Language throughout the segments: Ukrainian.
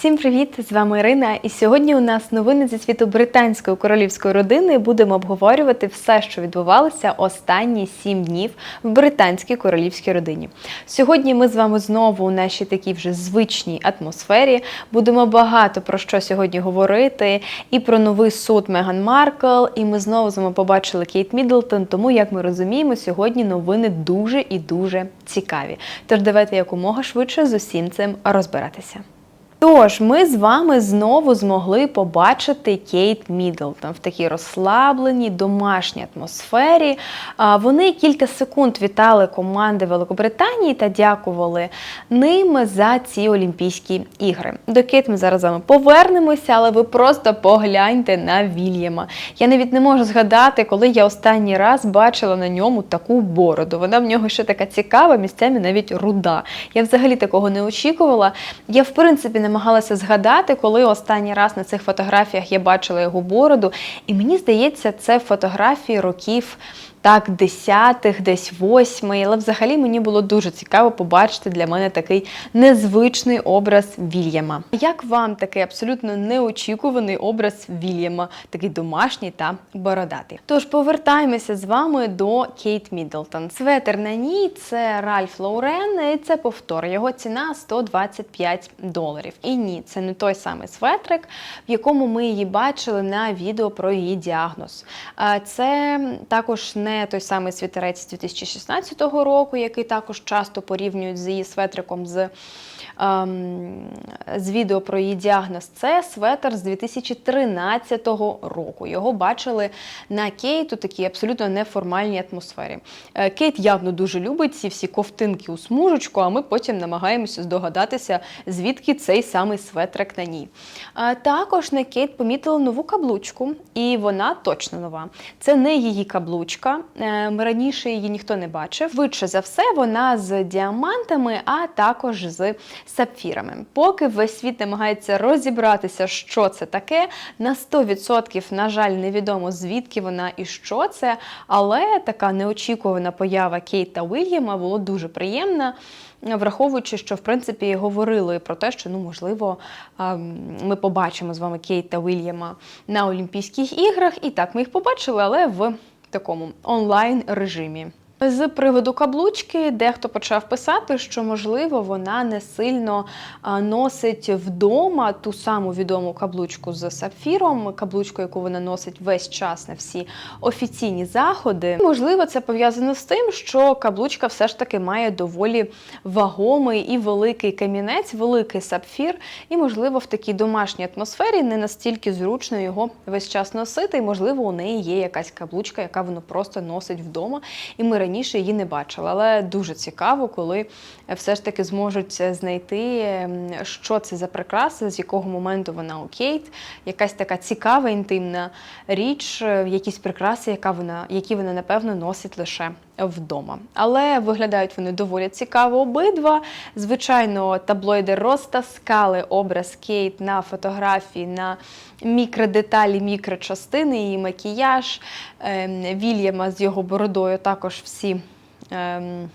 Всім привіт! З вами Ірина. І сьогодні у нас новини зі світу британської королівської родини. Будемо обговорювати все, що відбувалося останні сім днів в британській королівській родині. Сьогодні ми з вами знову у нашій такій вже звичній атмосфері. Будемо багато про що сьогодні говорити. І про новий суд Меган Маркл. І ми знову з вами побачили Кейт Міддлтон. Тому, як ми розуміємо, сьогодні новини дуже і дуже цікаві. Тож давайте якомога швидше з усім цим розбиратися. Тож, ми з вами знову змогли побачити Кейт Міддлтон в такій розслабленій домашній атмосфері. Вони кілька секунд вітали команди Великобританії та дякували ним за ці Олімпійські ігри. До Кейт ми зараз з вами повернемося, але ви просто погляньте на Вільяма. Я навіть не можу згадати, коли я останній раз бачила на ньому таку бороду. Вона в нього ще така цікава, місцями навіть руда. Я взагалі такого не очікувала. Я, в принципі, намагалася згадати, коли останній раз на цих фотографіях я бачила його бороду. І мені здається, це фотографії років. Так, десятих, десь восьмий, але взагалі мені було дуже цікаво побачити для мене такий незвичний образ Вільяма. Як вам такий абсолютно неочікуваний образ Вільяма, такий домашній та бородатий? Тож повертаємося з вами до Кейт Міддлтон. Светер на ній це Ральф Лаурен, і це повтор. Його ціна 125 доларів. І ні, це не той самий светрик, в якому ми її бачили на відео про її діагноз. Це також не той самий світерець 2016 року, який також часто порівнюють з її светриком з. Ем, З відео про її діагноз це светр з 2013 року. Його бачили на Кейт у такій абсолютно неформальній атмосфері. Е, Кейт явно дуже любить ці всі ковтинки у смужечку, а ми потім намагаємося здогадатися, звідки цей самий светрик на ній. Також на Кейт помітили нову каблучку, і вона точно нова. Це не її каблучка. Е, Раніше її ніхто не бачив. Швидше за все, вона з діамантами, а також з сапфірами. Поки весь світ намагається розібратися, що це таке, на 100% на жаль, невідомо звідки вона і що це, але така неочікувана поява Кейт та Уільяма було дуже приємна. Враховуючи, що в принципі говорили про те, що ну можливо ем, ми побачимо з вами Кейт та Уільяма на Олімпійських іграх, і так ми їх побачили, але в такому онлайн режимі. З приводу каблучки дехто почав писати, що можливо вона не сильно носить вдома ту саму відому каблучку з сапфіром, каблучку, яку вона носить весь час на всі офіційні заходи. Можливо, це пов'язано з тим, що каблучка все ж таки має доволі вагомий і великий камінець, великий сапфір, і, можливо, в такій домашній атмосфері не настільки зручно його весь час носити. І, можливо, у неї є якась каблучка, яка вона просто носить вдома. І ми раніше її не бачила. Але дуже цікаво, коли все ж таки зможуть знайти, ем, що це за прикраса, з якого моменту вона у Кейт, якась така цікава інтимна річ, е, якісь прикраси, яка вона, які вона напевно носить лише вдома. Але виглядають вони доволі цікаво обидва. Звичайно, таблоїди розтаскали образ Кейт на фотографії, на мікродеталі, мікрочастини, її макіяж ем, Вільяма з його бородою також всі. ем,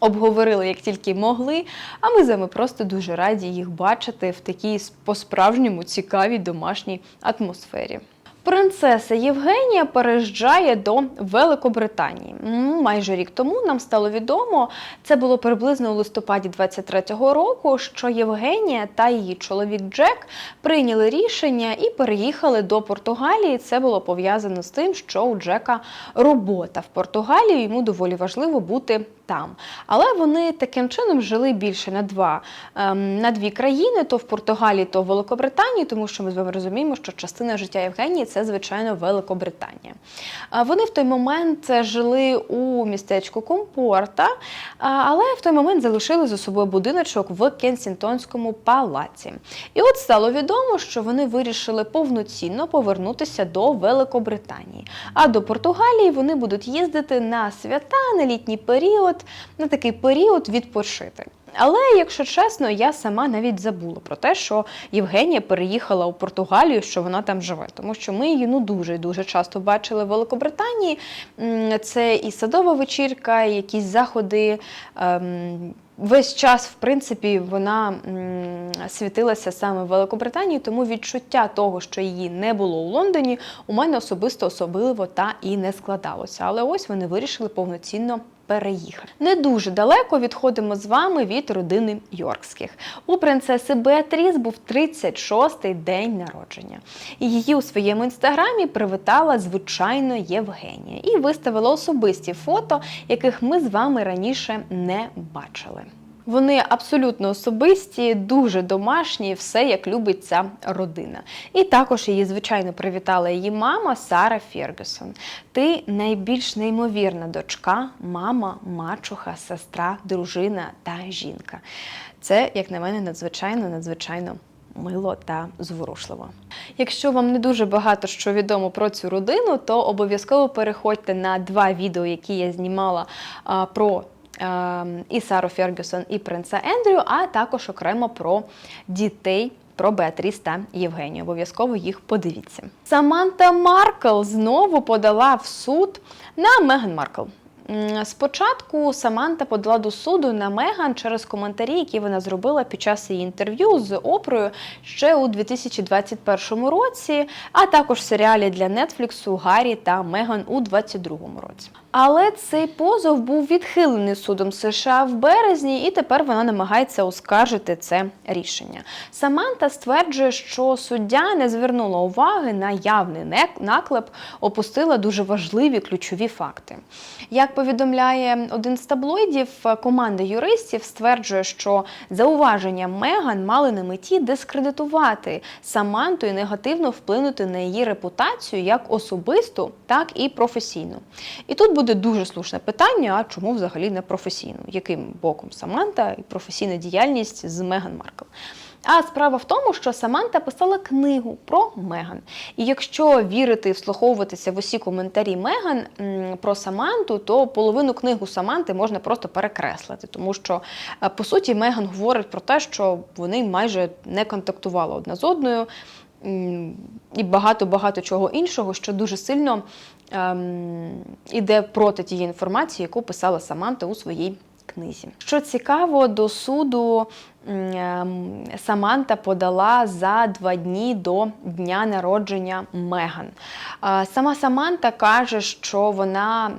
Обговорили як тільки могли, а ми з вами просто дуже раді їх бачити в такій по-справжньому цікавій домашній атмосфері. Принцеса Євгенія переїжджає до Великобританії. Майже рік тому нам стало відомо, це було приблизно у листопаді 23-го року, що Євгенія та її чоловік Джек прийняли рішення і переїхали до Португалії. Це було пов'язано з тим, що у Джека робота в Португалії йому доволі важливо бути там. Але вони таким чином жили більше на два ем, на дві країни: то в Португалії, то в Великобританії, тому що ми з вами розуміємо, що частина життя Євгенії це звичайно Великобританія. Вони в той момент жили у містечку Компорта, але в той момент залишили за собою будиночок в Кенсінгтонському палаці. І от стало відомо, що вони вирішили повноцінно повернутися до Великобританії. А до Португалії вони будуть їздити на свята, на літній період, на такий період відпочити. Але, якщо чесно, я сама навіть забула про те, що Євгенія переїхала у Португалію, що вона там живе, тому що ми її ну дуже дуже часто бачили в Великобританії. Це і садова вечірка, і якісь заходи. ем, Весь час, в принципі, вона світилася саме в Великобританії, тому відчуття того, що її не було у Лондоні, у мене особисто особливо та і не складалося. Але ось вони вирішили повноцінно переїхати. Не дуже далеко відходимо з вами від родини Йоркських. У принцеси Беатріс був 36-й день народження. Її у своєму інстаграмі привітала звичайно Євгенія і виставила особисті фото, яких ми з вами раніше не бачили. Вони абсолютно особисті, дуже домашні, все як любить ця родина. І також її, звичайно, привітала її мама Сара Фергюсон. Ти найбільш неймовірна дочка, мама, мачуха, сестра, дружина та жінка. Це, як на мене, надзвичайно, надзвичайно. Мило та зворушливо. Якщо вам не дуже багато що відомо про цю родину, то обов'язково переходьте на два відео, які я знімала про і Сару Фергюсон, і принца Ендрю, а також окремо про дітей. Про Беатріс та Євгенію. Обов'язково їх подивіться. Саманта Маркл знову подала в суд на Меган Маркл. Спочатку Саманта подала до суду на Меган через коментарі, які вона зробила під час її інтерв'ю з Опрою ще у 2021 році, а також серіалі для Нетфліксу Гаррі та Меган у 2022 році. Але цей позов був відхилений судом США в березні, і тепер вона намагається оскаржити це рішення. Саманта стверджує, що суддя не звернула уваги на явний наклеп, опустила дуже важливі ключові факти. Як повідомляє один з таблоїдів, команда юристів стверджує, що зауваження Меган мали на меті дискредитувати Саманту і негативно вплинути на її репутацію як особисту, так і професійну. І тут буде дуже слушне питання: а чому взагалі не професійну? Яким боком Саманта і професійна діяльність з Меган Маркл? А справа в тому, що Саманта писала книгу про Меган. І якщо вірити і вслуховуватися в усі коментарі Меган про Саманту, то половину книгу Саманти можна просто перекреслити, тому що е, по суті Меган говорить про те, що вони майже не контактували одна з одною. І багато-багато чого іншого, що дуже сильно іде проти тієї інформації, яку писала Саманта у своїй книзі. Що цікаво, до суду ем, Саманта подала за два дні до дня народження Меган. Сама Саманта каже, що вона,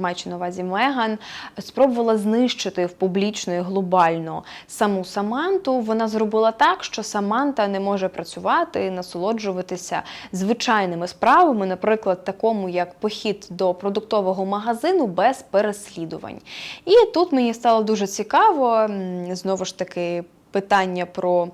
маючи на увазі Меган, спробувала знищити в публічно і глобально саму Саманту. Вона зробила так, що Саманта не може працювати і насолоджуватися звичайними справами, наприклад, такому як похід до продуктового магазину без переслідувань. І тут мені стало дуже цікаво, знову ж таки. Питання про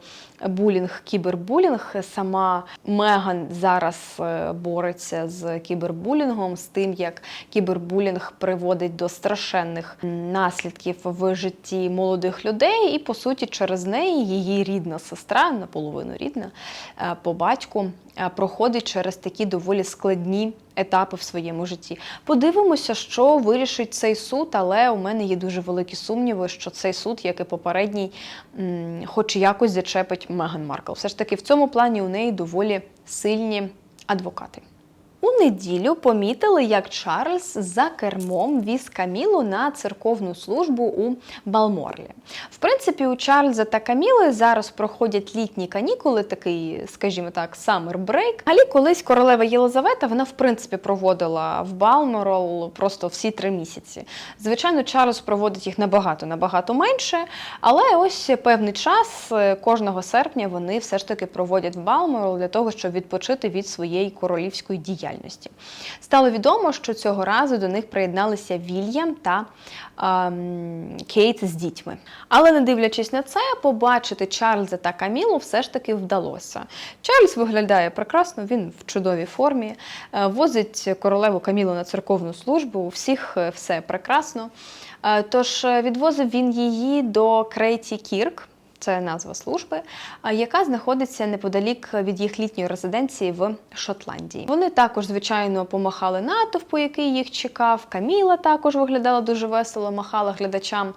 булінг, кібербулінг. Сама Меган зараз е, бореться з кібербулінгом, з тим, як кібербулінг приводить до страшенних наслідків в житті молодих людей, і по суті, через неї її рідна сестра, наполовину рідна, е, по батьку, е, проходить через такі доволі складні етапи в своєму житті. Подивимося, що вирішить цей суд, але у мене є дуже великі сумніви, що цей суд, як і попередній, хоч якось зачепить Меган Маркл. Все ж таки, в цьому плані у неї доволі сильні адвокати. У неділю помітили, як Чарльз за кермом віз Камілу на церковну службу у Балморлі. В принципі, у Чарльза та Каміли зараз проходять літні канікули, такий, скажімо так, summer break. Але колись королева Єлизавета вона в принципі проводила в Балморол просто всі три місяці. Звичайно, Чарльз проводить їх набагато набагато менше, але ось певний час е, кожного серпня вони все ж таки проводять в Балморол для того, щоб відпочити від своєї королівської діяльності. Стало відомо, що цього разу до них приєдналися Вільям та ем, Кейт з дітьми. Але не дивлячись на це, побачити Чарльза та Камілу все ж таки вдалося. Чарльз виглядає прекрасно, він в чудовій формі, е, возить королеву Камілу на церковну службу. У всіх е, все прекрасно. Е, Тож відвозив він її до Крейті Кірк. Це назва служби, яка знаходиться неподалік від їх літньої резиденції в Шотландії. Вони також, звичайно, помахали натовпу, який їх чекав. Каміла також виглядала дуже весело, махала глядачам.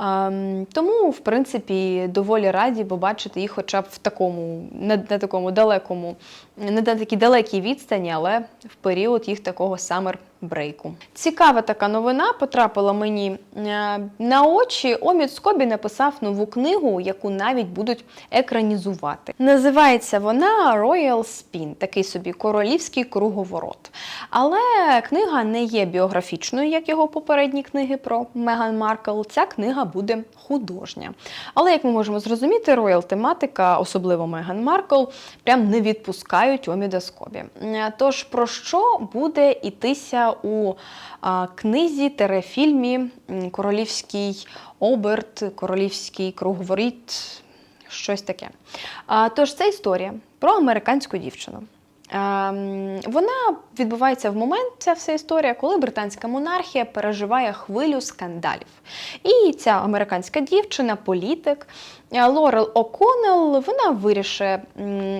Ем, Тому, в принципі, доволі раді побачити їх хоча б в такому, на такому далекому, не на такій далекій відстані, але в період їх такого summer брейку. Цікава така новина потрапила мені е, на очі. Омід Скобі написав нову книгу, яку навіть будуть екранізувати. Називається вона Royal Spin, такий собі королівський круговорот. Але книга не є біографічною, як його попередні книги про Меган Маркл. Ця книга буде художня. Але як ми можемо зрозуміти, роял тематика, особливо Меган Маркл, прям не відпускають Оміда Скобі. Е, Тож про що буде йтися у книзі терефільмі Королівський оберт, Королівський круговоріт, щось таке. Тож це історія про американську дівчину. Ем, Вона відбувається в момент, ця вся історія, коли британська монархія переживає хвилю скандалів. І ця американська дівчина, політик Лорел О'Коннелл, вона вирішує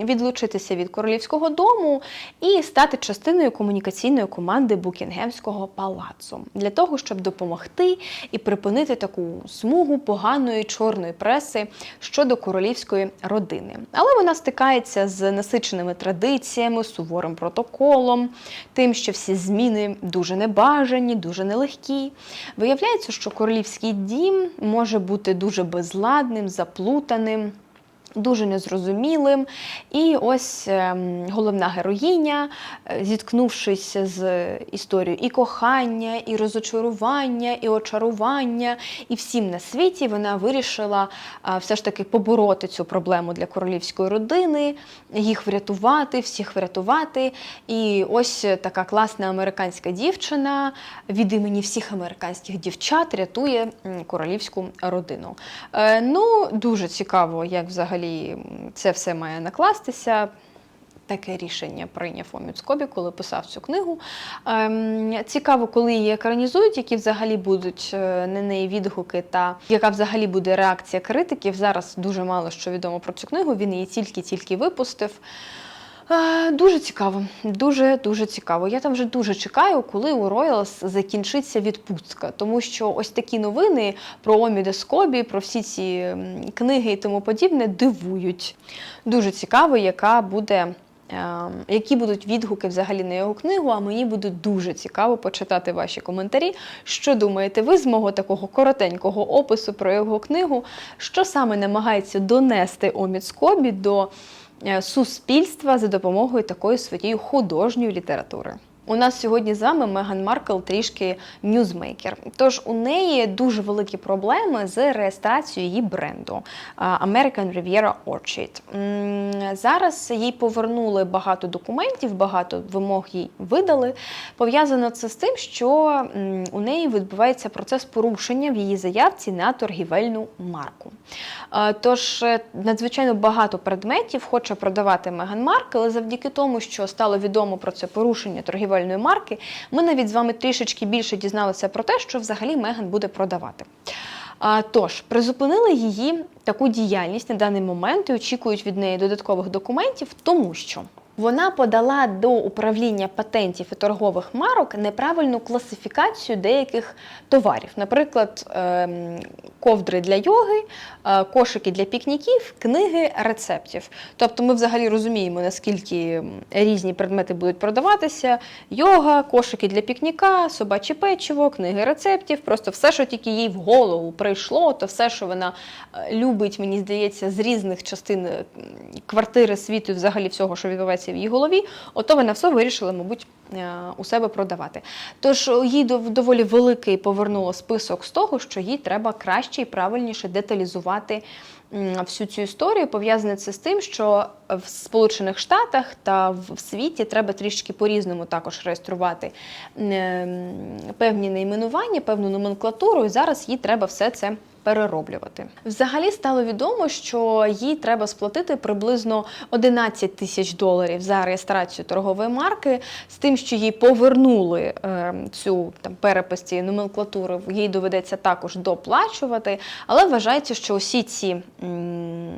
відлучитися від королівського дому і стати частиною комунікаційної команди Букінгемського палацу для того, щоб допомогти і припинити таку смугу поганої чорної преси щодо королівської родини. Але вона стикається з насиченими традиціями, суворим протоколом, тим, що всі зміни дуже небажані, дуже нелегкі. Виявляється, що королівський дім може бути дуже безладним, заплутаним. Дуже незрозумілим. І ось ем, головна героїня, е, зіткнувшись з історією і кохання, і розочарування, і очарування, і всім на світі, вона вирішила все ж таки побороти цю проблему для королівської родини, їх врятувати, всіх врятувати. І ось така класна американська дівчина від імені всіх американських дівчат рятує королівську родину. Е, ну, дуже цікаво, як взагалі м, це все має накластися. Таке рішення прийняв Омід Скобі, коли писав цю книгу. Ем, цікаво, коли її екранізують, які взагалі будуть е, на неї відгуки, та яка взагалі буде реакція критиків. Зараз дуже мало що відомо про цю книгу. Він її тільки-тільки випустив. Е, Дуже цікаво, дуже дуже цікаво. Я там вже дуже чекаю, коли у Royals закінчиться відпустка, тому що ось такі новини про Оміда Скобі, про всі ці книги і тому подібне дивують. Дуже цікаво, яка буде. ем, Які будуть відгуки взагалі на його книгу? А мені буде дуже цікаво почитати ваші коментарі. Що думаєте ви з мого такого коротенького опису про його книгу? Що саме намагається донести Омід Скобі до е, суспільства за допомогою такої своєї художньої літератури. У нас сьогодні з вами Меган Маркл трішки ньюзмейкер. Тож у неї дуже великі проблеми з реєстрацією її бренду American Riviera Orchid. Зараз їй повернули багато документів, багато вимог їй видали. Пов'язано це з тим, що у неї відбувається процес порушення в її заявці на торгівельну марку. Тож е, надзвичайно багато предметів хоче продавати Меган Маркл, але завдяки тому, що стало відомо про це порушення торгівельної марки, ми навіть з вами трішечки більше дізналися про те, що взагалі Меган буде продавати. Тож, призупинили її таку діяльність на даний момент і очікують від неї додаткових документів, тому що вона подала до управління патентів і торгових марок неправильну класифікацію деяких товарів, наприклад, ем, ковдри для йоги, е, кошики для пікніків, книги рецептів. Тобто ми взагалі розуміємо, наскільки різні предмети будуть продаватися: йога, кошики для пікніка, собаче печиво, книги рецептів, просто все, що тільки їй в голову прийшло, то все, що вона е, любить, мені здається, з різних частин квартири світу, взагалі всього, що відбувається в її голові, ото вона все вирішила, мабуть, е, у себе продавати. Тож е, їй доволі великий повернуло список з того, що їй треба краще і правильніше деталізувати всю цю історію. Пов'язане це з тим, що в Сполучених Штатах та в в світі треба трішки по-різному також реєструвати певні найменування, певну номенклатуру, і зараз їй треба все це перероблювати. Взагалі стало відомо, що їй треба сплатити приблизно 11 тисяч доларів за реєстрацію торгової марки, з тим, що їй повернули е, цю там перепис цієї номенклатури, їй доведеться також доплачувати. Але вважається, що усі ці м,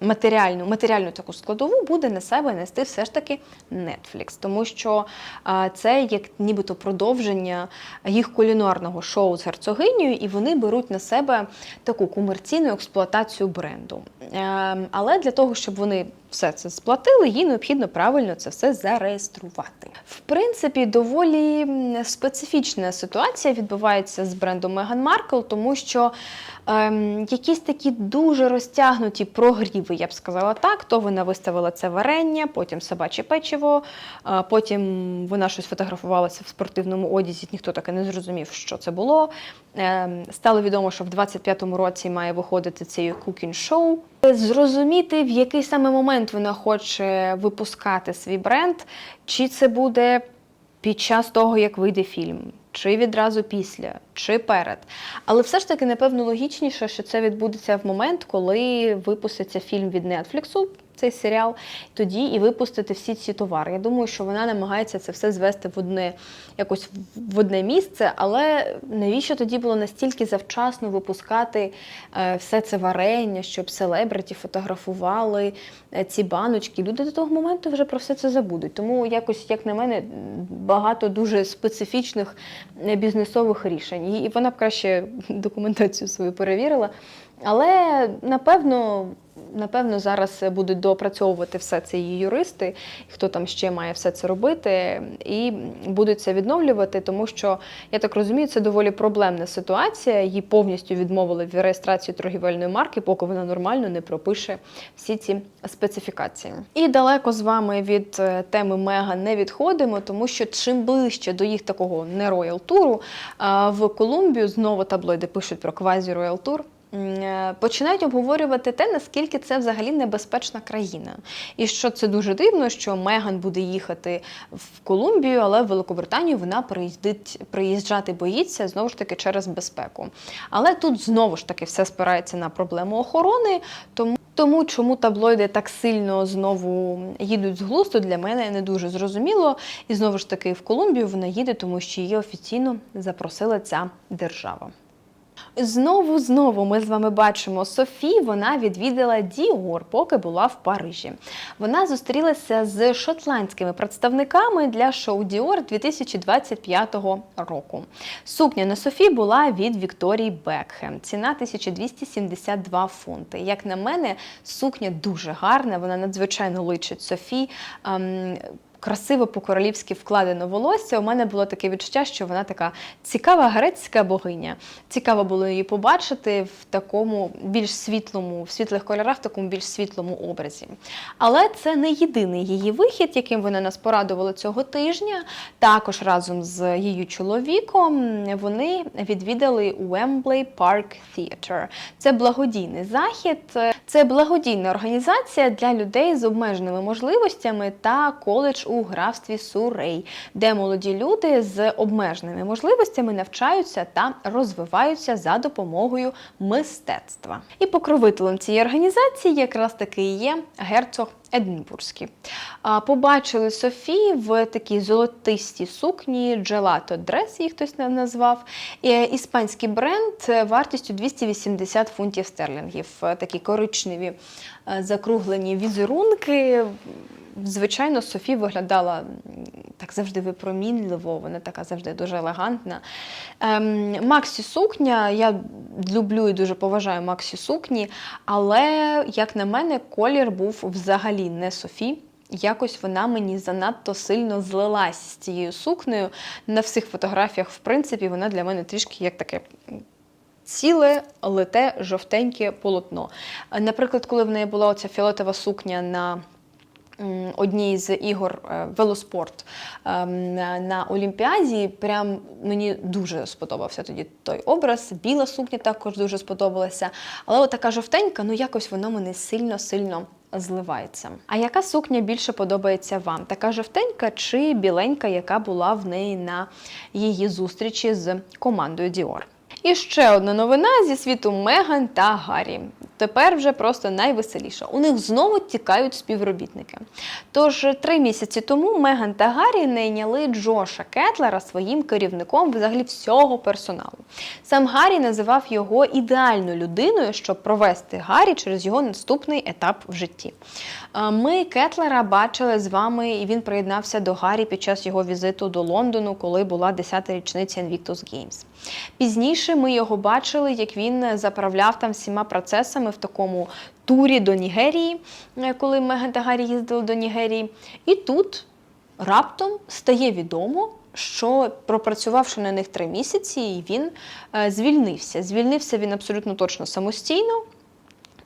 матеріальну, матеріальну таку складову буде на себе нести все ж таки Netflix, тому що а, це як нібито продовження їх кулінарного шоу з герцогинею, і вони беруть на себе таку комерційну експлуатацію бренду. Ем, але для того, щоб вони все це сплатили, їй необхідно правильно це все зареєструвати. В принципі, доволі специфічна ситуація відбувається з брендом Meghan Markle, тому що ем, якісь такі дуже розтягнуті прогріви, я б сказала так. То вона виставила це варення, потім собаче печиво, а потім вона щось фотографувалася в спортивному одязі. Ніхто так і не зрозумів, що це було. Ем, стало відомо, що в 25-му році має виходити цей cooking шоу. Зрозуміти, в який саме момент вона хоче випускати свій бренд, чи це буде під час того, як вийде фільм, чи відразу після, чи перед. Але все ж таки, напевно, логічніше, що це відбудеться в момент, коли випуститься фільм від Нетфліксу, цей серіал, тоді і випустити всі ці товари. Я думаю, що вона намагається це все звести в одне якось в одне місце, але навіщо тоді було настільки завчасно випускати е, все це варення, щоб селебриті фотографували е, ці баночки? Люди до того моменту вже про все це забудуть. Тому якось, як на мене, багато дуже специфічних е, бізнесових рішень. І вона б краще документацію свою перевірила. Але напевно, напевно, зараз будуть доопрацьовувати все це її юристи, хто там ще має все це робити, і будуть це відновлювати, тому що я так розумію, це доволі проблемна ситуація. Їй повністю відмовили в реєстрації торгівельної марки, поки вона нормально не пропише всі ці специфікації. І далеко з вами від е, теми Мега не відходимо, тому що чим ближче до їх такого не роял туру в Колумбію знову таблоїди пишуть про квазі роял тур. Е, Починають обговорювати те, наскільки це взагалі небезпечна країна. І що це дуже дивно, що Меган буде їхати в Колумбію, але в Великобританію вона приїздить, приїжджати боїться знову ж таки через безпеку. Але тут знову ж таки все спирається на проблему охорони. Тому тому чому таблоїди так сильно знову їдуть з глузду, для мене не дуже зрозуміло. І знову ж таки в Колумбію вона їде, тому що її офіційно запросила ця держава. Знову знову ми з вами бачимо Софі. Вона відвідала Діор, поки була в Парижі. Вона зустрілася з шотландськими представниками для шоу Діор 2025 року. Сукня на Софі була від Вікторії Бекхем. Ціна 1272 фунти. Як на мене, сукня дуже гарна, вона надзвичайно личить Софі. Красиво по-королівськи вкладено волосся. У мене було таке відчуття, що вона така цікава грецька богиня. Цікаво було її побачити в такому більш світлому, в світлих кольорах, в такому більш світлому образі. Але це не єдиний її вихід, яким вона нас порадувала цього тижня. Також разом з її чоловіком вони відвідали Wembley Park Theatre. Це благодійний захід, це благодійна організація для людей з обмеженими можливостями та коледж у графстві Сурей, де молоді люди з обмеженими можливостями навчаються та розвиваються за допомогою мистецтва. І покровителем цієї організації якраз таки є герцог Единбурзький. А, Побачили Софі в такій золотистій сукні, джелато дрес, її хтось назвав. Іспанський бренд вартістю 280 фунтів стерлінгів. Такі коричневі е, закруглені візерунки. Звичайно, Софі виглядала так завжди випромінливо, вона така завжди дуже елегантна. Ем, Максі сукня, я люблю і дуже поважаю Максі сукні, але, як на мене, колір був взагалі не Софі. Якось вона мені занадто сильно злилась з цією сукнею. На всіх фотографіях, в принципі, вона для мене трішки як таке ціле, лите, жовтеньке полотно. Наприклад, коли в неї була оця фіолетова сукня на одній з ігор е, велоспорт ем, на Олімпіаді, прям мені дуже сподобався тоді той образ. Біла сукня також дуже сподобалася. Але така жовтенька, ну якось воно мене сильно-сильно зливається. А яка сукня більше подобається вам? Така жовтенька чи біленька, яка була в неї на її зустрічі з командою Dior? І ще одна новина зі світу Меган та Гаррі. Тепер вже просто найвеселіше. У них знову тікають співробітники. Тож три місяці тому Меган та Гаррі найняли Джоша Кетлера своїм керівником взагалі всього персоналу. Сам Гаррі називав його ідеальною людиною, щоб провести Гаррі через його наступний етап в житті. Ми Кетлера бачили з вами, і він приєднався до Гаррі під час його візиту до Лондону, коли була 10-та річниця Invictus Games. Пізніше ми його бачили, як він заправляв там всіма процесами в такому турі до Нігерії, е, коли Меган та Гаррі їздили до Нігерії. І тут раптом стає відомо, що пропрацювавши на них три місяці, він е, звільнився. Звільнився він абсолютно точно самостійно.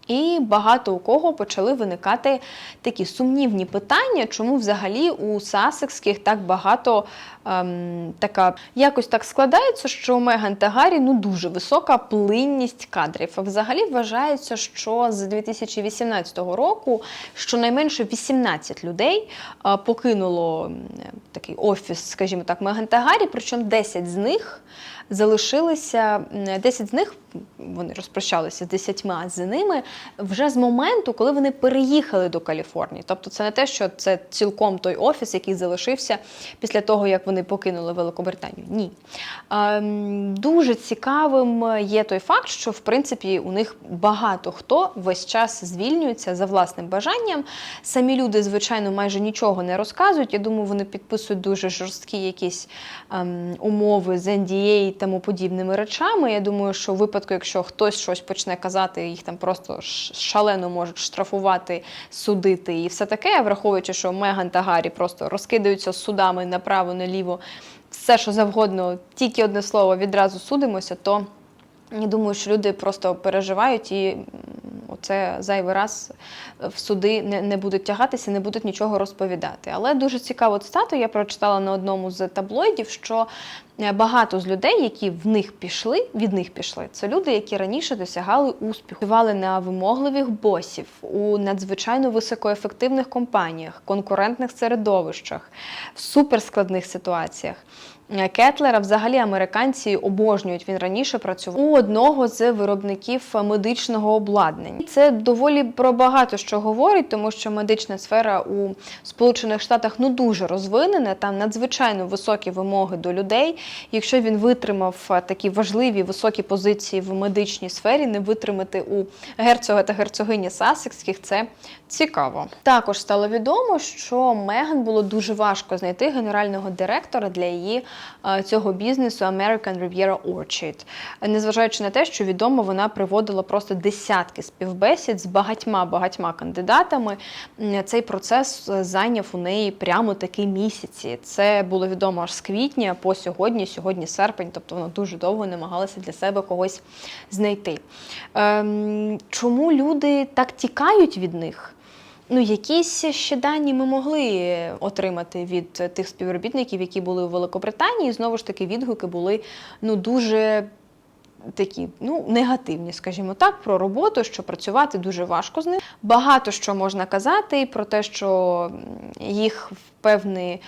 І багато у кого почали виникати такі сумнівні питання, чому взагалі у Сасекських так багато ем, така якось так складається, що у Меган та Гаррі ну дуже висока плинність кадрів. Взагалі вважається, що з 2018 року щонайменше 18 людей е, покинуло м, такий офіс, скажімо так, Меган та Гаррі, причому 10 з них залишилися, м, 10 з них вони розпрощалися з 10 з ними вже з моменту, коли вони переїхали до Каліфорнії. Тобто це не те, що це цілком той офіс, який залишився після того, як вони покинули Великобританію. Ні. Ем, Дуже цікавим є той факт, що в принципі у них багато хто весь час звільнюється за власним бажанням. Самі люди, звичайно, майже нічого не розказують. Я думаю, вони підписують дуже жорсткі якісь ем, умови з NDA і тому подібними речами. Я думаю, що в випадку, якщо хтось щось почне казати, їх там просто шалено можуть штрафувати, судити і все таке, враховуючи, що Меган та Гаррі просто розкидаються судами направо, наліво, все, що завгодно, тільки одне слово відразу судимося, то я думаю, що люди просто переживають і м, оце зайвий раз в суди не, не будуть тягатися, не будуть нічого розповідати. Але дуже цікаву цитату я прочитала на одному з таблоїдів, що е, багато з людей, які в них пішли, від них пішли, це люди, які раніше досягали успіху, працювали на вимогливих босів у надзвичайно високоефективних компаніях, конкурентних середовищах, в суперскладних ситуаціях. Кетлера взагалі американці обожнюють. Він раніше працював у одного з виробників медичного обладнання. Це доволі про багато що говорить, тому що медична сфера у Сполучених Штатах ну дуже розвинена. Там надзвичайно високі вимоги до людей. Якщо він витримав е, такі важливі високі позиції в медичній сфері, не витримати у герцога та герцогині Сасекських це цікаво. Також стало відомо, що Меган було дуже важко знайти генерального директора для її цього бізнесу American Riviera Orchid. Незважаючи на те, що відомо, вона приводила просто десятки співбесід з багатьма багатьма кандидатами. Цей процес е, зайняв у неї прямо такі місяці. Це було відомо аж з квітня по сьогодні, сьогодні серпень, тобто вона дуже довго намагалася для себе когось знайти. Ем, чому люди так тікають від них? Ну, якісь ще дані ми могли отримати від тих співробітників, які були у Великобританії. Знову ж таки, відгуки були ну дуже такі ну негативні, скажімо так, про роботу, що працювати дуже важко з ним. Багато що можна казати про те, що їх в певний.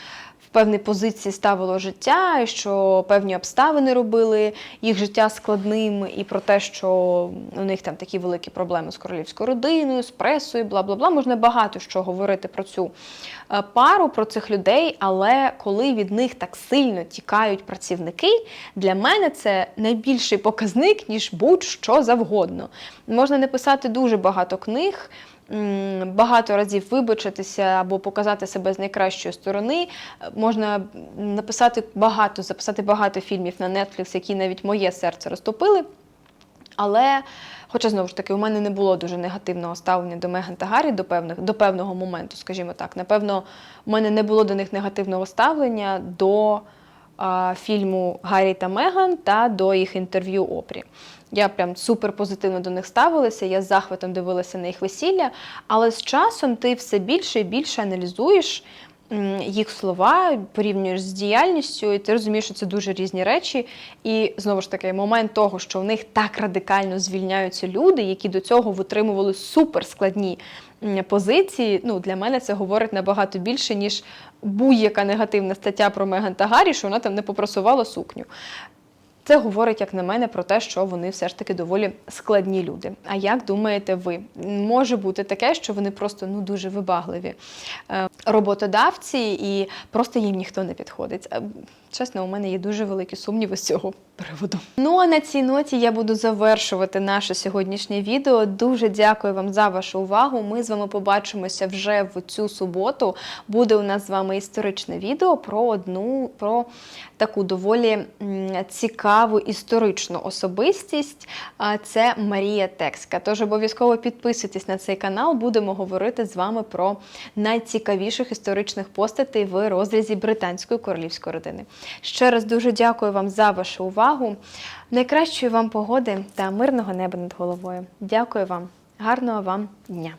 В певній позиції ставило життя, що певні обставини робили їх життя складним, і про те, що у них там такі великі проблеми з королівською родиною, з пресою, бла бла бла. Можна багато що говорити про цю е, пару, про цих людей. Але коли від них так сильно тікають працівники, для мене це найбільший показник, ніж будь-що завгодно. Можна написати дуже багато книг багато разів вибачитися або показати себе з найкращої сторони. Е, Можна написати багато, записати багато фільмів на Netflix, які навіть моє серце розтопили. Але, хоча знову ж таки, у мене не було дуже негативного ставлення до Меган та Гаррі до певних до певного моменту, скажімо так. Напевно, у мене не було до них негативного ставлення до а, фільму Гаррі та Меган та до їх інтерв'ю Опрі. Я прям супер позитивно до них ставилася, я з захватом дивилася на їх весілля, але з часом ти все більше і більше аналізуєш їх слова, порівнюєш з діяльністю, і ти розумієш, що це дуже різні речі. І знову ж таки, момент того, що в них так радикально звільняються люди, які до цього витримували суперскладні позиції. Ну, для мене це говорить набагато більше, ніж будь-яка негативна стаття про Меган та Гаррі, що вона там не попросувала сукню. Це говорить, як на мене, про те, що вони все ж таки доволі складні люди. А як думаєте ви? Може бути таке, що вони просто ну дуже вибагливі е, роботодавці, і просто їм ніхто не підходить. Е, Чесно, у мене є дуже великі сумніви з цього приводу. Ну а на цій ноті я буду завершувати наше сьогоднішнє відео. Дуже дякую вам за вашу увагу. Ми з вами побачимося вже в цю суботу. Буде у нас з вами історичне відео про одну про таку доволі цікаву історичну особистість. Це Марія Текська. Тож обов'язково підписуйтесь на цей канал. Будемо говорити з вами про найцікавіших історичних постатей в розрізі британської королівської родини. Ще раз дуже дякую вам за вашу увагу. Найкращої вам погоди та мирного неба над головою. Дякую вам, гарного вам дня!